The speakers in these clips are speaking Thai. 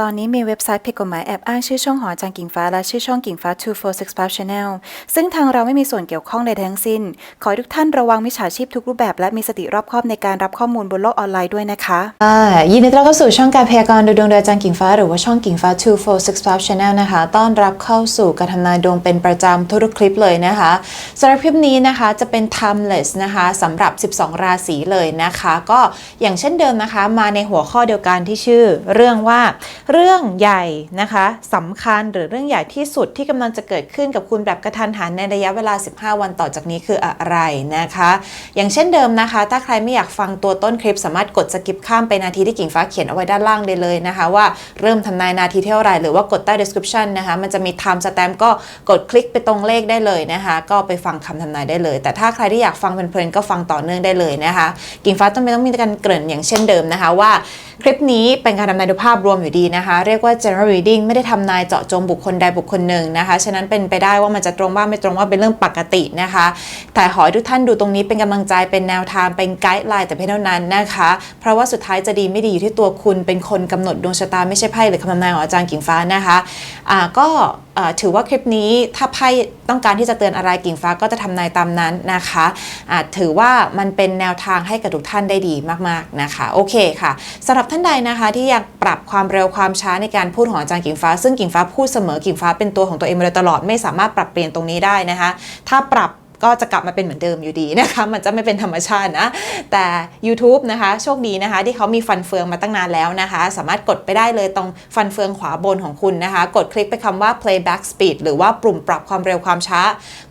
ตอนนี้มีเว็บไซต์ผิดกฎหมายแอบอ้างชื่อช่องหอจารย์กิ่งฟ้าและชื่อช่องกิ่งฟ้า 2465 Channel ซึ่งทางเราไม่มีส่วนเกี่ยวข้องใดทั้งสิ้น ขอให้ทุกท่านระวังมิจฉาชีพทุกรูปแบบและมีสติรอบคอบในการรับข้อมูลบนโลกออนไลน์ด้วยนะคะอ่ายินดีต้อนรับเข้าสู่ช่องการพยากรณ์ดดวงโดยอาจารย์กิ่งฟ้าหรือว่าช่องกิ่งฟ้า 2465 Channel นะคะ ต้อนรับเข้าสู่การทำนายดวงเป็นประจำทุกคลิปเลยนะคะสำหรับคลิปนี้นะคะจะเป็น timeless นะคะสำหรับ 12 ราศีเลยนะคะ ก็อย่างเช่นเดิมนะคะ มาในหัวข้อเดียวกันที่ชื่อเรื่องว่าเรื่องใหญ่นะคะสำคัญหรือเรื่องใหญ่ที่สุดที่กำลังจะเกิดขึ้นกับคุณแบบกระทันหันในระยะเวลา 15 วันต่อจากนี้คืออะไรนะคะ อย่างเช่นเดิมนะคะ ถ้าใครไม่อยากฟังตัวต้นคลิปสามารถกดสกิปข้ามไปนาทีที่กิ่งฟ้าเขียนเอาไว้ด้านล่างได้เลยนะคะว่าเริ่มทำนายนาทีเท่าไหร่หรือว่ากดใต้ description นะคะมันจะมี time stamp ก็กดคลิกไปตรงเลขได้เลยนะคะก็ไปฟังคำทำนายได้เลย แต่ถ้าใครที่อยากฟังเพลินๆก็ฟังต่อเนื่องได้เลยนะคะกิ่งฟ้าต้องไม่ต้องมีการเกริ่นอย่างเช่นเดิมนะคะว่าคลิปนี้เป็นการทำนายดูภาพรวมอยู่ดีนะคะ เรียกว่า general reading ไม่ได้ทำนายเจาะจงบุคคลใดบุคคลหนึ่งนะคะ ฉะนั้นเป็นไปได้ว่ามันจะตรงบ้างไม่ตรงว่าเป็นเรื่องปกตินะคะ แต่ขอให้ทุกท่านดูตรงนี้เป็นกำลังใจเป็นแนวทางเป็นไกด์ไลน์แต่เพียงเท่านั้นนะคะ เพราะว่าสุดท้ายจะดีไม่ดีอยู่ที่ตัวคุณเป็นคนกำหนดดวงชะตาไม่ใช่ไพ่หรือคำนำนายของอาจารย์กิ่งฟ้านะคะอ่าก็ ถือว่าคลิปนี้ถ้าไพ่ต้องการที่จะเตือนอะไรกิ่งฟ้าก็จะทำนายตามนั้นนะคะถือว่ามันเป็นแนวทางให้กับทุกท่านได้ดีมากๆนะคะ โอเคค่ะสำหรับท่านใดนะคะที่อยากปรับความเร็วความช้าในการพูดของอาจารย์กิ่งฟ้า ซึ่งกิ่งฟ้าพูดเสมอกิ่งฟ้าเป็นตัวของตัวเองมาโดยตลอดไม่สามารถปรับเปลี่ยนตรงนี้ได้นะคะ ถ้าปรับ ก็จะกลับมาเป็นเหมือนเดิมอยู่ดีนะคะ มันจะไม่เป็นธรรมชาตินะ แต่ YouTube นะคะโชคดีนะคะ ที่เขามีฟันเฟืองมาตั้งนานแล้วนะคะ สามารถกดไปได้เลยตรงฟันเฟืองขวาบนของคุณนะคะ กดคลิกไปคำว่า playback speed หรือว่าปุ่มปรับความเร็วความช้า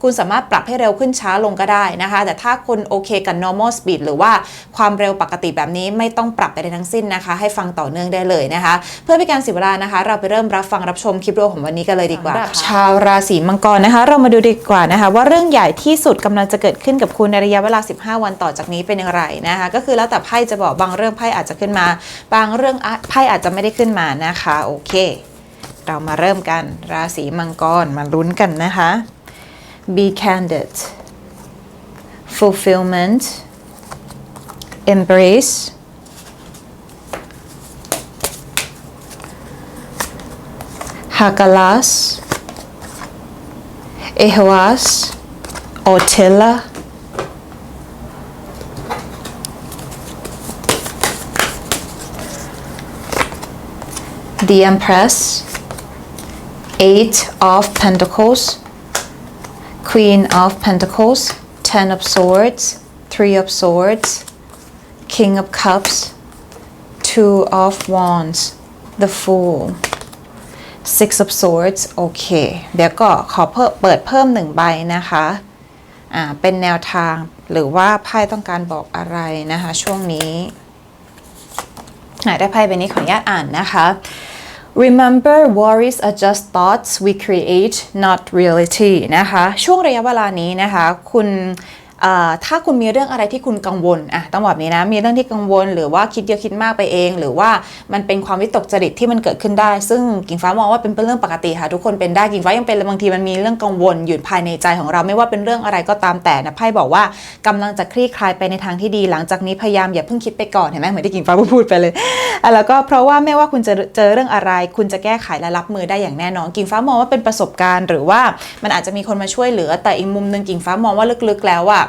คุณสามารถปรับให้เร็วขึ้นช้าลงก็ได้นะคะ แต่ถ้าคุณโอเคกับ normal speed หรือว่าความเร็วปกติแบบนี้ไม่ต้องปรับไปใดทั้งสิ้นนะคะ ให้ฟังต่อเนื่องได้เลยนะคะ เพื่อเป็นการเสียเวลานะคะ เราไปเริ่มรับฟังรับชมคลิปวิดีโอของวันนี้กันเลยดีกว่าชาวราศีมังกรนะคะ เรามาดูดีกว่านะคะ ว่าเรื่องใหญ่ที่สุดกำลังจะเกิดขึ้นกับคุณในระยะเวลา 15 วันต่อจากนี้เป็นอย่างไรนะคะก็คือแล้วแต่ไพ่จะบอกบางเรื่องไพ่อาจจะขึ้นมา บางเรื่องไพ่อาจจะไม่ได้ขึ้นมานะคะโอเค เรามาเริ่มกันราศีมังกรมาลุ้นกันนะคะ be candid fulfillment embrace Hakalas Ehoas Ortilla The Empress Eight of Pentacles Queen of Pentacles Ten of Swords Three of Swords King of Cups Two of Wands The Fool Six of Swords โอเค เดี๋ยวก็ขอเพิ่มเปิดเพิ่มหนึ่งใบนะคะ อ่า เป็นแนวทางหรือว่าไพ่ต้องการบอกอะไรนะคะ ช่วงนี้ได้ไพ่ใบนี้ขออนุญาตอ่านนะคะ Remember worries are just thoughts we create not reality นะคะ ช่วงระยะเวลานี้นะคะ คุณ ถ้าคุณมีเรื่องอะไรที่คุณกังวลอะต้องแบบนี้นะ มีเรื่องที่กังวล หรือว่าคิดเยอะคิดมากไปเอง หรือว่ามันเป็นความวิตกจริตที่มันเกิดขึ้นได้ ซึ่งกิ่งฟ้ามองว่าเป็นเรื่องปกติค่ะทุกคนเป็นได้กิ่งฟ้ายังเป็นบางทีมันมีเรื่องกังวลอยู่ภายในใจของเราไม่ว่าเป็นเรื่องอะไรก็ตามแต่นะไพ่บอกว่ากำลังจะคลี่คลายไปในทางที่ดี หลังจากนี้พยายามอย่าเพิ่งคิดไปก่อนเห็นไหมเหมือนที่กิ่งฟ้าพูดไปเลยอะแล้วก็เพราะว่าไม่ว่าคุณจะเจอเรื่องอะไร คุณจะแก้ไขและรับมือได้อย่างแน่นอนกิ่งฟ้ามองว่าเป็นประสบการณ์ หรือว่ามันอาจจะมีคนมาช่วยเหลือ แต่อีกมุมหนึ่งกิ่งฟ้ามองว่าลึกๆแล้วอะ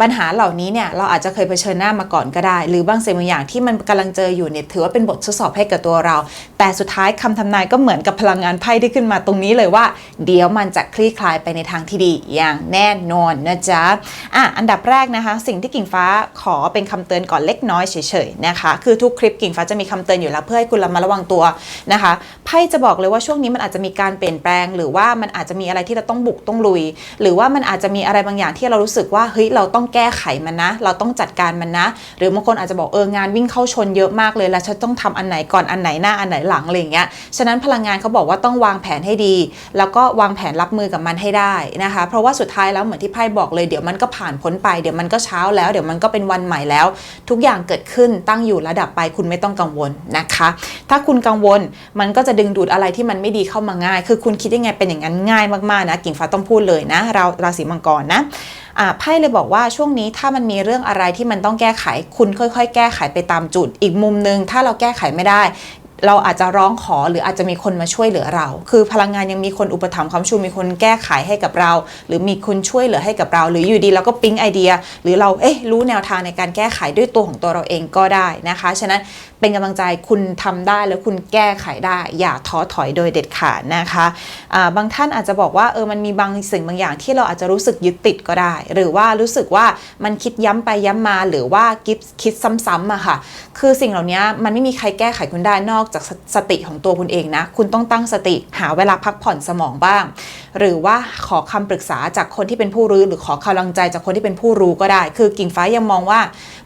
ปัญหาเหล่านี้เนี่ยเราอาจจะเคยเผชิญหน้ามาก่อนก็ได้ หรือบางสิ่งบางอย่างที่มันกำลังเจออยู่เนี่ยถือว่าเป็นบททดสอบให้กับตัวเรา แต่สุดท้ายคำทำนายก็เหมือนกับพลังงานไพ่ที่ขึ้นมาตรงนี้เลยว่า เดี๋ยวมันจะคลี่คลายไปในทางที่ดีอย่างแน่นอนนะจ๊ะอะอันดับแรกนะคะ สิ่งที่กิ่งฟ้าขอเป็นคำเตือนก่อนเล็กน้อยเฉยๆนะคะ คือทุกคลิปกิ่งฟ้าจะมีคำเตือนอยู่แล้วเพื่อให้คุณระมัดระวังตัวนะคะไพ่จะบอกเลยว่าช่วงนี้มันอาจจะมีการเปลี่ยนแปลง หรือว่ามันอาจจะมีอะไรที่เราต้องบุกต้องลุย หรือว่ามันอาจจะมีอะไรบางอย่างที่เรารู้สึกว่าเฮ้ยเราต้องแก้ไขมันนะ เราต้องจัดการมันนะ หรือบางคนอาจจะบอกเอองานวิ่งเข้าชนเยอะมากเลยแล้วฉันต้องทำอันไหนก่อนอันไหนหน้าอันไหนหลังอะไรอย่างเงี้ยฉะนั้นพลังงานเขาบอกว่าต้องวางแผนให้ดี แล้วก็วางแผนรับมือกับมันให้ได้นะคะ เพราะว่าสุดท้ายแล้วเหมือนที่ไพ่บอกเลยเดี๋ยวมันก็ผ่านพ้นไปเดี๋ยวมันก็เช้าแล้วเดี๋ยวมันก็เป็นวันใหม่แล้ว ทุกอย่างเกิดขึ้นตั้งอยู่ระดับไปคุณไม่ต้องกังวลนะคะ ถ้าคุณกังวลมันก็จะดึงดูดอะไรที่มันไม่ดีเข้ามาง่าย คือคุณคิดยังไงเป็นอย่างนั้นง่ายมากๆนะกิ่งฟ้าต้องพูดเลยนะ เราราศีมังกรนะ ไพ่เลยบอกว่าช่วงนี้ถ้ามันมีเรื่องอะไรที่มันต้องแก้ไข คุณค่อย ๆ แก้ไขไปตามจุด อีกมุมหนึ่งถ้าเราแก้ไขไม่ได้ เราอาจจะร้องขอหรืออาจจะมีคนมาช่วยเหลือเรา คือพลังงานยังมีคนอุปถัมภ์ความชูมีคนแก้ไขให้กับเรา หรือมีคนช่วยเหลือให้กับเรา หรืออยู่ดีเราก็ปิ๊งไอเดีย หรือเราเอ๊ะรู้แนวทางในการแก้ไขด้วยตัวของตัวเราเองก็ได้นะคะ ฉะนั้นเป็นกำลังใจคุณทำได้แล้วคุณแก้ไขได้ อย่าท้อถอยโดยเด็ดขาดนะคะอ่าบางท่านอาจจะบอกว่าเออมันมีบางสิ่งบางอย่างที่เราอาจจะรู้สึกยึดติดก็ได้ หรือว่ารู้สึกว่ามันคิดย้ำไปย้ำมา หรือว่าคิดคิดซ้ำๆอะค่ะ คือสิ่งเหล่านี้มันไม่มีใครแก้ไขคุณได้นอกจากสสติของตัวคุณเองนะ คุณต้องตั้งสติหาเวลาพักผ่อนสมองบ้าง หรือว่าขอคำปรึกษาจากคนที่เป็นผู้รู้หรือขอกำลังใจจากคนที่เป็นผู้รู้ก็ได้ คือกิ่งฟ้ายังมองว่า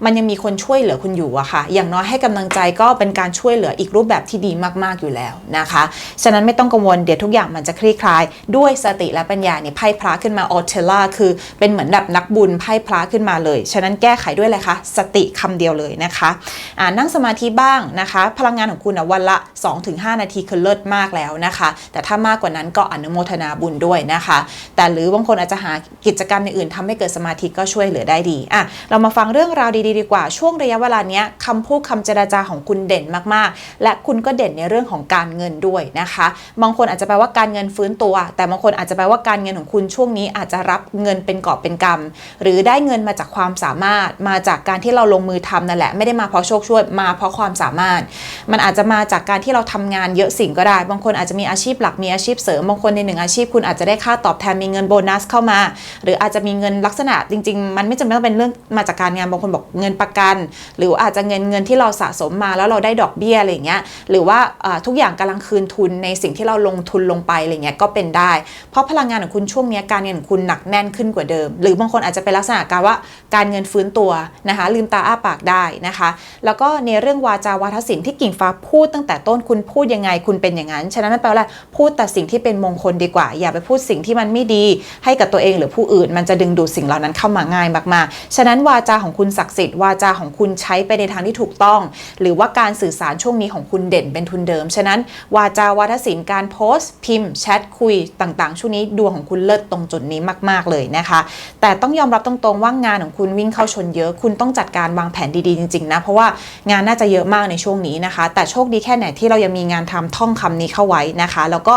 มันยังมีคนช่วยเหลือคุณอยู่อะค่ะ อย่างน้อยให้กำลังใจก็เป็นการช่วยเหลืออีกรูปแบบที่ดีมากๆอยู่แล้วนะคะ ฉะนั้นไม่ต้องกังวลเดี๋ยวทุกอย่างมันจะคลี่คลาย ด้วยสติและปัญญาเนี่ยไพ่พระขึ้นมาออเทล่าคือเป็นเหมือนแบบนักบุญไพ่พระขึ้นมาเลย ฉะนั้นแก้ไขด้วยอะไรคะสติคำเดียวเลยนะคะอ่านั่งสมาธิบ้างนะคะ พลังงานของคุณอะวันละ 2-5 นาทีคือเลิศมากแล้วนะคะ แต่ถ้ามากกว่านั้นก็อนุโมทนาบุญด้วยนะคะ แต่หรือบางคนอาจจะหากิจกรรมในอื่นทำให้เกิดสมาธิก็ช่วยเหลือได้ดีอะเรามาฟังเรื่องราวดีๆดีกว่าช่วงระยะเวลาเนี้ยคำพูดคำเจราจาของคุณเด่นมากๆ และคุณก็เด่นในเรื่องของการเงินด้วยนะคะ บางคนอาจจะแปลว่าการเงินฟื้นตัว แต่บางคนอาจจะแปลว่าการเงินของคุณช่วงนี้อาจจะรับเงินเป็นกอบเป็นกำหรือได้เงินมาจากความสามารถมาจากการที่เราลงมือทำนั่นแหละ ไม่ได้มาเพราะโชคช่วยมาเพราะความสามารถ มันอาจจะมาจากการที่เราทำงานเยอะสิ่งก็ได้ บางคนอาจจะมีอาชีพหลักมีอาชีพเสริม บางคนในหนึ่งอาชีพคุณอาจจะได้ค่าตอบแทนมีเงินโบนัสเข้ามา หรืออาจจะมีเงินลักษณะจริง ๆ มันไม่จำเป็นต้องเป็นเรื่องมาจากการงาน บางคนบอกเงินประกัน หรืออาจจะเงินเงินที่เราสะสมมาแล้วเราได้ดอกเบี้ยอะไรอย่างเงี้ย หรือว่าทุกอย่างกำลังคืนทุนในสิ่งที่เราลงทุนลงไปอะไรเงี้ยก็เป็นได้ เพราะพลังงานของคุณช่วงเนี้ยการเงินของคุณหนักแน่นขึ้นกว่าเดิม หรือบางคนอาจจะเป็นลักษณะการว่าการเงินฟื้นตัวนะคะลืมตาอ้าปากได้นะคะ แล้วก็ในเรื่องวาจาวาทศิลป์ที่กิ่งฟ้าพูดตั้งแต่ต้นคุณพูดยังไงคุณเป็นอย่างนั้น ฉะนั้นนั่นแปลว่าพูดแต่สิ่งที่เป็นมงคลดีกว่า อย่าไปพูดสิ่งที่มันไม่ดีให้กับตัวเองหรือผู้อื่น มันจะดึงดูดสิ่งเหล่านั้นเข้ามาง่ายมากๆ ฉะนั้นวาจาของคุณศักดิ์สิทธิ์วาจาของคุณใช้ไปในทางที่ถูกต้อง หรือว่าการสื่อสารช่วงนี้ของคุณเด่นเป็นทุนเดิม ฉะนั้นวาจาวาทศิลป์การโพสต์ พิมพ์แชทคุยต่างๆ ช่วงนี้ดวงของคุณเลิศตรงจุดนี้มาก ๆเลยนะคะ แต่ต้องยอมรับตรงๆว่างานของคุณวิ่งเข้าชนเยอะ คุณต้องจัดการวางแผนดีๆจริงๆนะเพราะว่างานน่าจะเยอะมากในช่วงนี้นะคะ แต่โชคดีแค่ไหนที่เรายังมีงานทำท่องคำนี้เข้าไว้นะคะ แล้วก็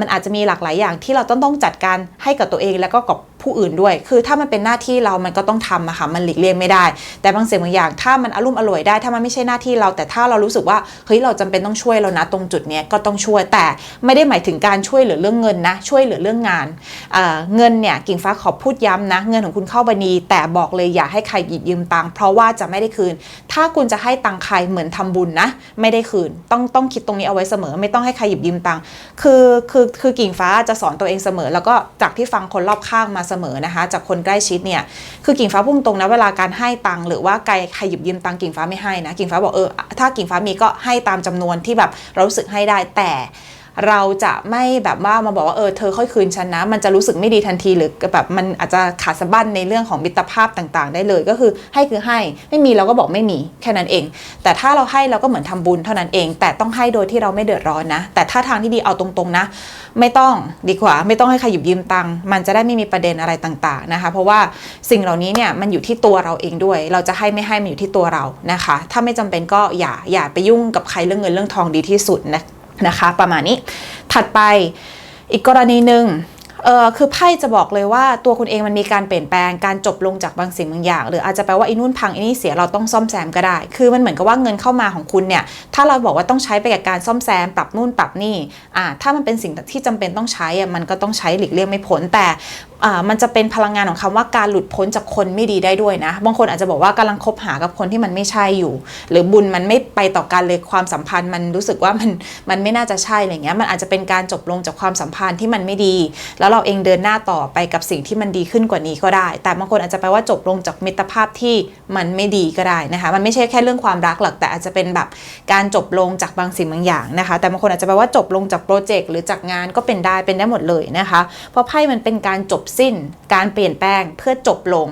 มันอาจจะมีหลากหลายอย่างที่เราต้องต้องจัดการให้กับตัวเองแล้วก็กับ ผู้อื่นด้วย คือถ้ามันเป็นหน้าที่เรามันก็ต้องทำอะค่ะมันหลีกเลี่ยงไม่ได้ แต่บางสิ่งบางอย่างถ้ามันอารมณ์อร่วยได้ ถ้ามันไม่ใช่หน้าที่เรา แต่ถ้าเรารู้สึกว่าเฮ้ยเราจำเป็นต้องช่วยเรานะตรงจุดนี้ก็ต้องช่วย แต่ไม่ได้หมายถึงการช่วยเหลือเรื่องเงินนะช่วยเหลือเรื่องงานเเงินเนี่ยกิ่งฟ้าขอพูดย้ำนะ เงินของคุณเข้าบัญชีแต่บอกเลยอย่าให้ใครหยิบยืมตังค์เพราะว่าจะไม่ได้คืน ถ้าคุณจะให้ตังค์ใครเหมือนทำบุญนะ ไม่ได้คืน ต้องต้องคิดตรงนี้เอาไว้เสมอ ไม่ต้องให้ใครหยิบยืมตังค์คือคือคือกิ่งฟ้าจะสอนตัวเองเสมอ แล้วก็จากที่ฟังคนรอบข้างมาเสมอนะคะ จากคนใกล้ชิดเนี่ยคือกิ่งฟ้าพุ่งตรงนะเวลาการให้ตังหรือว่าใครใครหยิบยืมตังกิ่งฟ้าไม่ให้นะกิ่งฟ้าบอกเออถ้ากิ่งฟ้ามีก็ให้ตามจำนวนที่แบบเรารู้สึกให้ได้แต่ เราจะไม่แบบว่ามาบอกว่าเออเธอค่อยคืนฉันนะ มันจะรู้สึกไม่ดีทันทีหรือแบบมันอาจจะขาดสะบั้นในเรื่องของมิตรภาพต่างๆ ได้เลยก็คือให้คือให้ไม่มีเราก็บอกไม่มีแค่นั้นเอง แต่ถ้าเราให้เราก็เหมือนทำบุญเท่านั้นเอง แต่ต้องให้โดยที่เราไม่เดือดร้อนนะ แต่ถ้าทางที่ดีเอาตรงๆนะ ไม่ต้องดีกว่า ไม่ต้องให้ใครหยิบยืมตังค์มันจะได้ไม่มีประเด็นอะไรต่างๆนะคะ เพราะว่าสิ่งเหล่านี้เนี่ยมันอยู่ที่ตัวเราเองด้วย เราจะให้ไม่ให้มันอยู่ที่ตัวเรานะคะ ถ้าไม่จำเป็นก็อย่าอย่าไปยุ่งกับใครเรื่องเงินเรื่องทองดีที่สุดนะ นะคะประมาณนี้ถัดไปอีกกรณีหนึ่งเออคือไพ่จะบอกเลยว่าตัวคุณเองมันมีการเปลี่ยนแปลงการจบลงจากบางสิ่งบางอย่าง หรืออาจจะแปลว่าไอ้นู่นพังไอ้นี่เสียเราต้องซ่อมแซมก็ได้ คือมันเหมือนกับว่าเงินเข้ามาของคุณเนี่ยถ้าเราบอกว่าต้องใช้ไปกับการซ่อมแซมปรับนู่นปรับนี่อ่าถ้ามันเป็นสิ่งที่จำเป็นต้องใช้อะมันก็ต้องใช้หลีกเลี่ยงไม่พ้นแต่ มันจะเป็นพลังงานของคำว่าการหลุดพ้นจากคนไม่ดีได้ด้วยนะ บางคนอาจจะบอกว่ากำลังคบหากับคนที่มันไม่ใช่อยู่ หรือบุญมันไม่ไปต่อกันเลยความสัมพันธ์ มันรู้สึกว่ามันมันไม่น่าจะใช่อะไรเงี้ยมันอาจจะเป็นการจบลงจากความสัมพันธ์ที่มันไม่ดี แล้วเราเองเดินหน้าต่อไปกับสิ่งที่มันดีขึ้นกว่านี้ก็ได้ แต่บางคนอาจจะแปลว่าจบลงจากมิตรภาพที่มันไม่ดีก็ได้นะคะ มันไม่ใช่แค่เรื่องความรักหรอกแต่อาจจะเป็นแบบการจบลงจากบางสิ่งบางอย่างนะคะ แต่บางคนอาจจะแปลว่าจบลงจากโปรเจกต์หรือจากงานก็เป็นได้เป็นได้หมดเลยนะคะ เพราะไพ่มันเป็นการจบสิ้น การเปลี่ยนแปลงเพื่อจบลง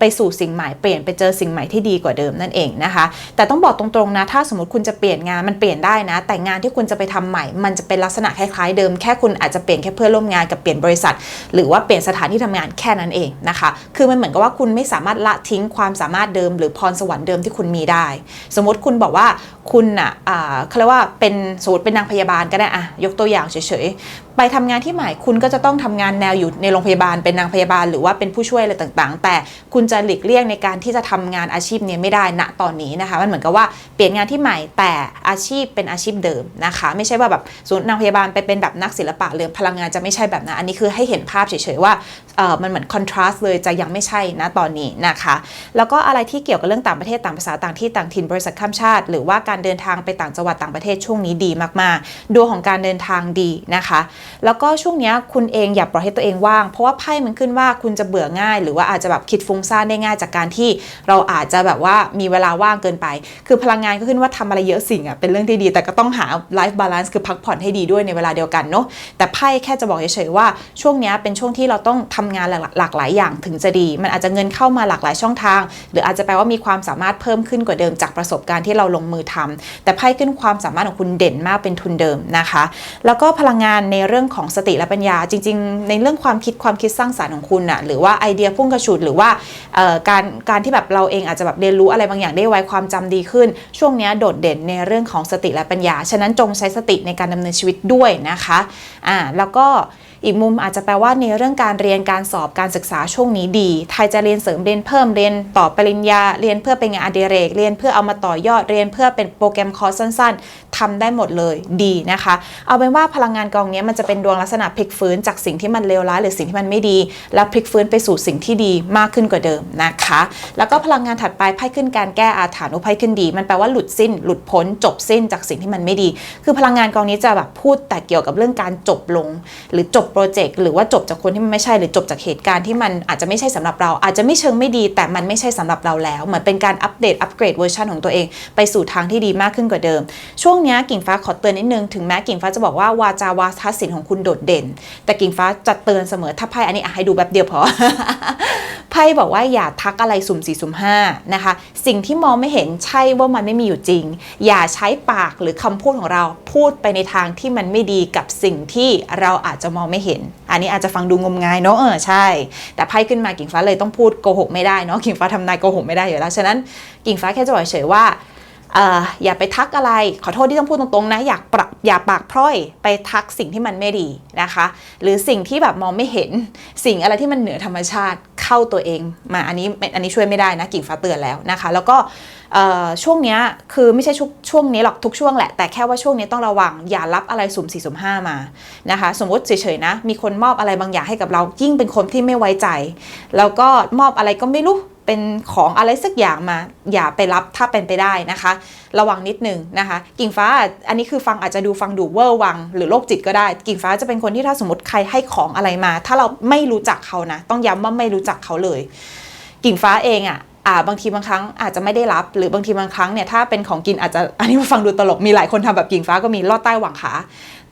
ไปสู่สิ่งใหม่เปลี่ยนไปเจอสิ่งใหม่ที่ดีกว่าเดิมนั่นเองนะคะ แต่ต้องบอกตรงๆนะ ถ้าสมมติคุณจะเปลี่ยนงานมันเปลี่ยนได้นะ แต่งานที่คุณจะไปทำใหม่ มันจะเป็นลักษณะคล้ายๆเดิมแค่คุณอาจจะเปลี่ยนแค่เพื่อร่วมงานกับเปลี่ยนบริษัท หรือว่าเปลี่ยนสถานที่ทำงานแค่นั้นเองนะคะ คือมันเหมือนกับว่าคุณไม่สามารถละทิ้งความสามารถเดิม หรือพรสวรรค์เดิมที่คุณมีได้ สมมติคุณบอกว่าคุณอะอ่าเขาเรียกว่าเป็นสมมติเป็นนางพยาบาลก็ได้อะยกตัวอย่างเฉยๆ ไปทำงานที่ใหม่คุณก็จะต้องทำงานแนวอยู่ในโรงพยาบาลเป็นนางพยาบาล หรือว่าเป็นผู้ช่วยอะไรต่างๆ แต่คุณจะหลีกเลี่ยงในการที่จะทำงานอาชีพเนี้ไม่ได้ณตอนนี้นะคะ มันเหมือนกับว่าเปลี่ยนงานที่ใหม่แต่อาชีพเป็นอาชีพเดิมนะคะ ไม่ใช่ว่าแบบสมมตินางพยาบาลไปเป็นแบบนักศิลปะหรือพลังงานจะไม่ใช่แบบนั้นอันนี้คือให้เห็นภาพเฉยๆว่ามันเหมือนคอนทราสต์เลยจะยังไม่ใช่นะตอนนี้นะคะ แล้วก็อะไรที่เกี่ยวกับเรื่องต่างประเทศต่างภาษาต่างที่ต่างถิ่นบริษัทข้ามชาติ หรือว่าการเดินทางไปต่างจังหวัดต่างประเทศช่วงนี้ดีมากๆดวงของการเดินทางดีนะคะแล้วก็ช่วงนี้คุณเองอย่าปล่อยให้ตัวเองว่าง เพราะว่าไพ่มันขึ้นว่าคุณจะเบื่อง่าย หรือว่าอาจจะแบบคิดฟุ้งซ่านได้ง่ายจากการที่เราอาจจะแบบว่ามีเวลาว่างเกินไป คือพลังงานก็ขึ้นว่าทำอะไรเยอะสิ่งอะเป็นเรื่องที่ดีแต่ก็ต้องหา life balance คือพักผ่อนให้ดีด้วยในเวลาเดียวกันเนาะแต่ไพ่แค่จะบอกเฉยๆว่าช่วงนี้เป็นช่วงที่เราต้องทำงานหลากหลากหลายอย่างถึงจะดี มันอาจจะเงินเข้ามาหลากหลายช่องทาง หรืออาจจะแปลว่ามีความสามารถเพิ่มขึ้นกว่าเดิมจากประสบการณ์ที่เราลงมือทำแต่ไพ่ขึ้นความสามารถของคุณเด่นมากเป็นทุนเดิมนะคะ แล้วก็พลังงานในเรื่องื่องของสติและปัญญา จริง ๆ ในเรื่องความคิดความคิดสร้างสรรค์ของคุณน่ะหรือว่าไอเดียพุ่งกระฉูดหรือว่าการการที่แบบเราเองอาจจะแบบเรียนรู้อะไรบางอย่างได้ไวความจำดีขึ้น ช่วงนี้โดดเด่นในเรื่องของสติและปัญญา ฉะนั้นจงใช้สติในการดำเนินชีวิตด้วยนะคะอ่าแล้วก็ อีกมุมอาจจะแปลว่าในเรื่องการเรียนการสอบการศึกษาช่วงนี้ดี ไทยจะเรียนเสริมเรียนเพิ่มเรียนต่อปริญญาเรียนเพื่อเป็นงานอดิเรก เรียนเพื่อเอามาต่อยอดเรียนเพื่อเป็นโปรแกรมคอร์สสั้น ๆทำได้หมดเลยดีนะคะ เอาเป็นว่าพลังงานกองนี้มันจะเป็นดวงลักษณะพลิกฟื้นจากสิ่งที่มันเลวร้ายหรือสิ่งที่มันไม่ดี แล้วพลิกฟื้นไปสู่สิ่งที่ดีมากขึ้นกว่าเดิมนะคะ แล้วก็พลังงานถัดไปไพ่ขึ้นการแก้อาถรรพ์อุไพ่ขึ้นดี มันแปลว่าหลุดสิ้น หลุดพ้นจบสิ้นจากสิ่งที่มันไม่ดี คือพลังงานกองนี้จะแบบพูดแต่เกี่ยวกับเรื่องการจบลง หรือจบโปรเจกต์หรือว่าจบจากคนที่มันไม่ใช่หรือจบจากเหตุการณ์ที่มันอาจจะไม่ใช่สำหรับเรา อาจจะไม่เชิงไม่ดี แต่มันไม่ใช่สำหรับเราแล้ว เหมือนเป็นการอัปเดตอัปเกรดเวอร์ชันของตัวเอง ไปสู่ทางที่ดีมากขึ้นกว่าเดิม ช่วงนี้กิ่งฟ้าขอเตือนนิดนึงถึงแม้กิ่งฟ้าจะบอกว่าวาจาวาทศิลป์ของคุณโดดเด่น แต่กิ่งฟ้าจะเตือนเสมอถ้าไพ่อันนี้ให้ดูแบบเดียวพอไพ่บอกว่าอย่าทักอะไรสุ่มสี่สุ่มห้านะคะ สิ่งที่มองไม่เห็นใช่ว่ามันไม่มีอยู่จริง อย่าใช้ปากหรือคำพูดของเราพูดไปในทางที่มันไม่ดีกับสิ่งที่เราอาจจะมองไม่เห็น อันนี้อาจจะฟังดูงมงายเนาะเออใช่ แต่ไพ่ขึ้นมากิ่งฟ้าเลยต้องพูดโกหกไม่ได้เนาะกิ่งฟ้าทำนายโกหกไม่ได้อยู่แล้วฉะนั้นกิ่งฟ้าแค่จะบอกเฉยว่า ออย่าไปทักอะไร ขอโทษที่ต้องพูดตรงๆนะ อยากปรับอย่าปากพร่อยไปทักสิ่งที่มันไม่ดีนะคะ หรือสิ่งที่แบบมองไม่เห็น สิ่งอะไรที่มันเหนือธรรมชาติเข้าตัวเองมาอันนี้อันนี้ช่วยไม่ได้นะกิ่งฟ้าเตือนแล้วนะคะ แล้วก็ช่วงนี้คือไม่ใช่ช่วงช่วงนี้หรอกทุกช่วงแหละ แต่แค่ว่าช่วงนี้ต้องระวังอย่ารับอะไรสุ่มสี่สุ่มห้ามานะคะ สมมติเฉยๆนะ มีคนมอบอะไรบางอย่างให้กับเรายิ่งเป็นคนที่ไม่ไว้ใจ แล้วก็มอบอะไรก็ไม่รู้ เป็นของอะไรสักอย่างมา อย่าไปรับถ้าเป็นไปได้นะคะ ระวังนิดนึงนะคะ กิ่งฟ้าอันนี้คือฟังอาจจะดูฟังดูเวอร์วัง หรือโรคจิตก็ได้ กิ่งฟ้าจะเป็นคนที่ถ้าสมมติใครให้ของอะไรมา ถ้าเราไม่รู้จักเขานะ ต้องย้ำว่าไม่รู้จักเขาเลย กิ่งฟ้าเองอะ่ะอ่าบางทีบางครั้งอาจจะไม่ได้รับ หรือบางทีบางครั้งเนี่ยถ้าเป็นของกินอาจจะอันนี้มาฟังดูตลกมีหลายคนทำแบบกิ่งฟ้าก็มีลอดใต้หว่างขา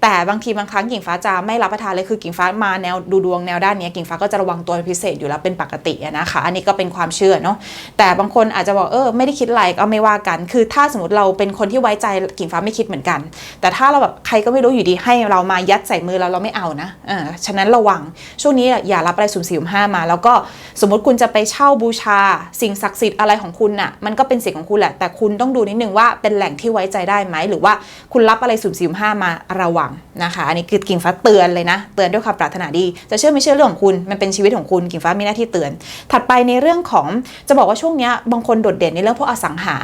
แต่บางทีบางครั้งกิ่งฟ้าจะไม่รับประทานเลยคือกิ่งฟ้ามาแนวดูดวงแนวด้านนี้กิ่งฟ้าก็จะระวังตัวพิเศษอยู่แล้วเป็นปกตินะคะอันนี้ก็เป็นความเชื่อเนาะแต่บางคนอาจจะบอกเออไม่ได้คิดอะไรก็ไม่ว่ากัน คือถ้าสมมติเราเป็นคนที่ไว้ใจกิ่งฟ้าไม่คิดเหมือนกัน แต่ถ้าเราแบบใครก็ไม่รู้อยู่ดีให้เรามายัดใส่มือเราเราไม่เอานะเออฉะนั้นระวังช่วงนี้อย่ารับอะไรสุ่มสี่สุ่มห้ามา แล้วก็สมมติคุณจะไปเช่าบูชา สิ่งศักดิ์สิทธิ์อะไรของคุณน่ะมันก็เป็นสิทธิ์ของคุณแหละแต่คุณต้องดูนิดนึงว่าเป็นแหล่งที่ไว้ใจได้ไหมหรือว่าคุณรับอะไรสุ่มสี่สุ่มห้ามาระวังนะคะ อันนี้คือกิ่งฟ้าเตือนเลยนะ เตือนด้วยความปรารถนาดี จะเชื่อไม่เชื่อเรื่องของคุณ มันเป็นชีวิตของคุณ กิ่งฟ้ามีหน้าที่เตือน ถัดไปในเรื่องของจะบอกว่าช่วงนี้บางคนโดดเด่นในเรื่องพวกอสังหา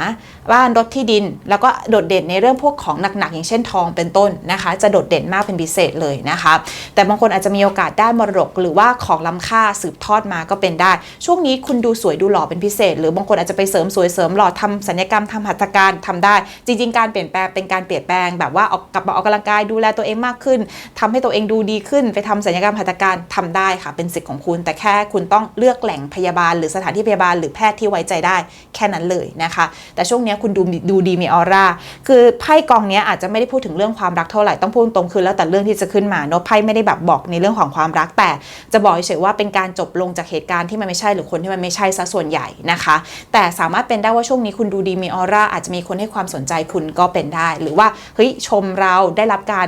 บ้านรถที่ดิน แล้วก็โดดเด่นในเรื่องพวกของหนักๆอย่างเช่นทองเป็นต้นนะคะ จะโดดเด่นมากเป็นพิเศษเลยนะคะ แต่บางคนอาจจะมีโอกาสได้มรดก หรือว่าของล้ำค่าสืบทอดมาก็เป็นได้ ช่วงนี้คุณดูสวยดูหล่อเป็นพิเศษ หรือบางคนอาจจะไปเสริมสวยเสริมหล่อทำศัลยกรรมทำหัตถการทำได้ จริง ๆ การเปลี่ยนแปลงเป็นการเปลี่ยนแปลงแบบว่าออกกลับมาออกกำลังกายดูแลตัวตัวเองมากขึ้นทำให้ตัวเองดูดีขึ้น ไปทำศัลยกรรมหัตถการทำได้ค่ะเป็นสิทธิ์ของคุณ แต่แค่คุณต้องเลือกแหล่งพยาบาล หรือสถานที่พยาบาลหรือแพทย์ที่ไว้ใจได้แค่นั้นเลยนะคะ แต่ช่วงนี้คุณดูดูดีมีออร่าคือไพ่กองนี้อาจจะไม่ได้พูดถึงเรื่องความรักเท่าไหร่ต้องพูดตรงคือแล้วแต่เรื่องที่จะขึ้นมาเนาะไพ่ไม่ได้แบบบอกในเรื่องของความรักแต่จะบอกเฉยๆว่าเป็นการจบลงจากเหตุการณ์ที่มันไม่ใช่หรือคนที่มันไม่ใช่ซะส่วนใหญ่นะคะ แต่สามารถเป็นได้ว่าช่วงนี้คุณดูดีมีออร่าอาจจะมีคนให้ความสนใจคุณก็เป็นได้ หรือว่าเฮ้ยชมเราได้รับการ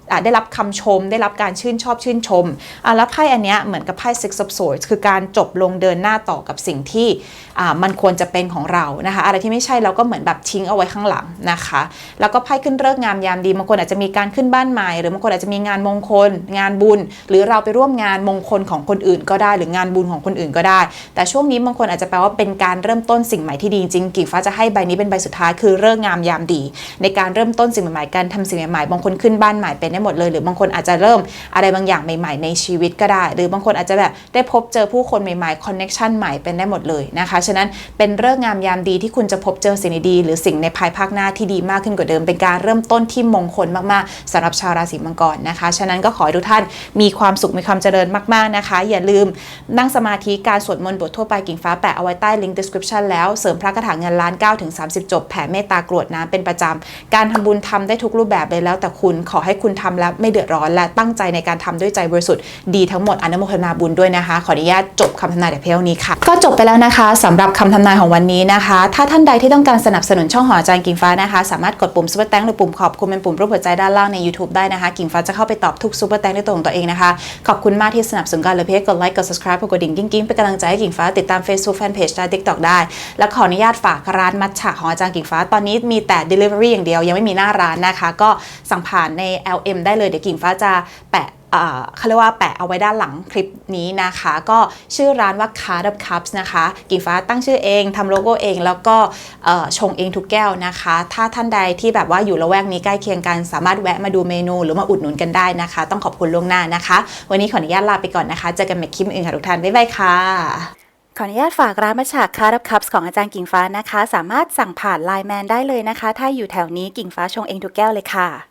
ได้รับคำชม ได้รับการชื่นชอบชื่นชมแล้วไพ่อันเนี้ยเหมือนกับไพ่ Six of Swords คือการจบลงเดินหน้าต่อกับสิ่งที่มันควรจะเป็นของเรานะคะอะไรที่ไม่ใช่เราก็เหมือนแบบทิ้งเอาไว้ข้างหลังนะคะ แล้วก็ไพ่ขึ้นเลิกงามยามดีบางคนอาจจะมีการขึ้นบ้านใหม่ หรือบางคนอาจจะมีงานมงคล งานบุญ หรือเราไปร่วมงานมงคลของคนอื่นก็ได้ หรืองานบุญของคนอื่นก็ได้ แต่ช่วงนี้บางคนอาจจะแปลว่าเป็นการเริ่มต้นสิ่งใหม่ที่ดีจริงกิ่งฟ้าจะให้ใบนี้เป็นใบสุดท้ายคือเลิกงามยามดี ในการเริ่มต้นสิ่งใหม่ๆการทำสิ่งใหม่ๆบางคนขึ้นบ้านใหม่เป็นหมดเลย หรือบางคนอาจจะเริ่มอะไรบางอย่างใหม่ ๆ ในชีวิตก็ได้ หรือบางคนอาจจะแบบได้พบเจอผู้คนใหม่ๆคอนเน็ชันใหม่เป็นได้หมดเลยนะคะ ฉะนั้นเป็นเรื่องงามยามดีที่คุณจะพบเจอสิ่งดีๆหรือสิ่งในภายภาคหน้าที่ดีมากขึ้นกว่าเดิม เป็นการเริ่มต้นที่มงคลมากๆสำหรับชาวราศีมังกรนะคะ ฉะนั้นก็ขอให้ทุกท่านมีความสุขมีความเจริญมากๆนะคะ อย่าลืมนั่งสมาธิการสวดมนต์บททั่วไปกิ่งฟ้าแปะเอาไว้ใต้ลิงก์ description แล้วเสริมพระคาถาเงินล้าน9ถึง30 จบแผ่เมตตากรวดน้ำเป็นประจำการทำบุญทำได้ทุกรูปแบบเลยแล้วแต่คุณขอให้คุณทำแล้วไม่เดือดร้อน และตั้งใจในการทำด้วยใจบริสุทธิ์ดีทั้งหมดอนุโมทนาบุญด้วยนะคะ ขออนุญาตจบคำทำนายแต่เพียงนี้ค่ะ ก็จบไปแล้วนะคะสำหรับคำทำนายของวันนี้นะคะ ถ้าท่านใดที่ต้องการสนับสนุนช่องหออาจารย์กิ่งฟ้านะคะ สามารถกดปุ่มซุปเปอร์แตงหรือปุ่มขอบคุณเป็นปุ่มรูปหัวใจด้านล่างใน YouTube ได้นะคะ กิ่งฟ้าจะเข้าไปตอบทุกซุปเปอร์แตงด้วยตัวของตัวเองนะคะขอบคุณมากที่สนับสนุนกันเลยเพียงกดไลค์กด subscribe กดกระดิ่งกิ้งๆเป็นกำลังใจให้กิ่งฟ้าติดตาม Facebook Fanpage และ TikTok ได้ และขออนุญาตฝากร้านมัทฉะของอาจารย์กิ่งฟ้าตอนนี้มีแต่ delivery อย่างเดียวยังไม่มีหน้าร้านนะคะ ก็สั่งผ่านใน M ได้เลยเดี๋ยวกิ่งฟ้าจะแปะเขาเรียกว่าแปะเอาไว้ด้านหลังคลิปนี้นะคะ ก็ชื่อร้านว่า Card of Cups นะคะ กิ่งฟ้าตั้งชื่อเองทำโลโก้เอง แล้วก็ชงเองทุกแก้วนะคะ ถ้าท่านใดที่แบบว่าอยู่ละแวกนี้ใกล้เคียงกัน สามารถแวะมาดูเมนู หรือมาอุดหนุนกันได้นะคะ ต้องขอบคุณล่วงหน้านะคะ วันนี้ขออนุญาตลาไปก่อนนะคะเจอกันใหม่คลิปอื่นค่ะทุกท่านบ๊ายบายค่ะขออนุญาตฝากร้านมัชฉากคาร์ดคัพส์ของอาจารย์กิ่งฟ้านะคะ สามารถสั่งผ่านไลน์แมนได้เลยนะคะ ถ้าอยู่แถวนี้กิ่งฟ้าชงเองทุกแก้วเลยค่ะ